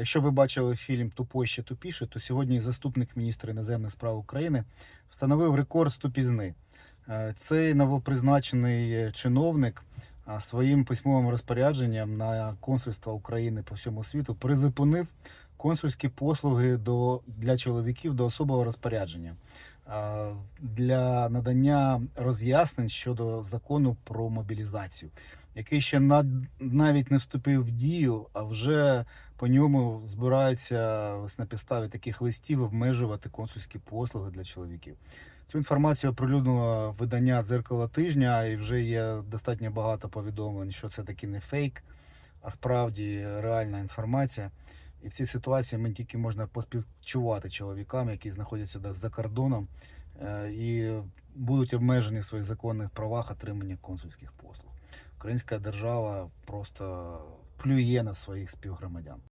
Якщо ви бачили фільм Тупой ще тупіше, то сьогодні заступник міністра іноземних справ України встановив рекорд ступізни. Е, Цей новопризначений чиновник своїм письмовим розпорядженням на консульство України по всьому світу призупинив консульські послуги до, для чоловіків до особового розпорядження для надання роз'яснень щодо закону про мобілізацію, який ще навіть не вступив в дію, а вже по ньому збираються на підставі таких листів обмежувати консульські послуги для чоловіків. Цю інформацію оприлюднило видання дзеркало тижня, і вже є достатньо багато повідомлень, що це таки не фейк, а справді реальна інформація. І в цій ситуації ми тільки можна поспівчувати чоловікам, які знаходяться за кордоном е, і будуть обмежені в своїх законних правах отримання консульських послуг. Українська держава просто плює на своїх співгромадян.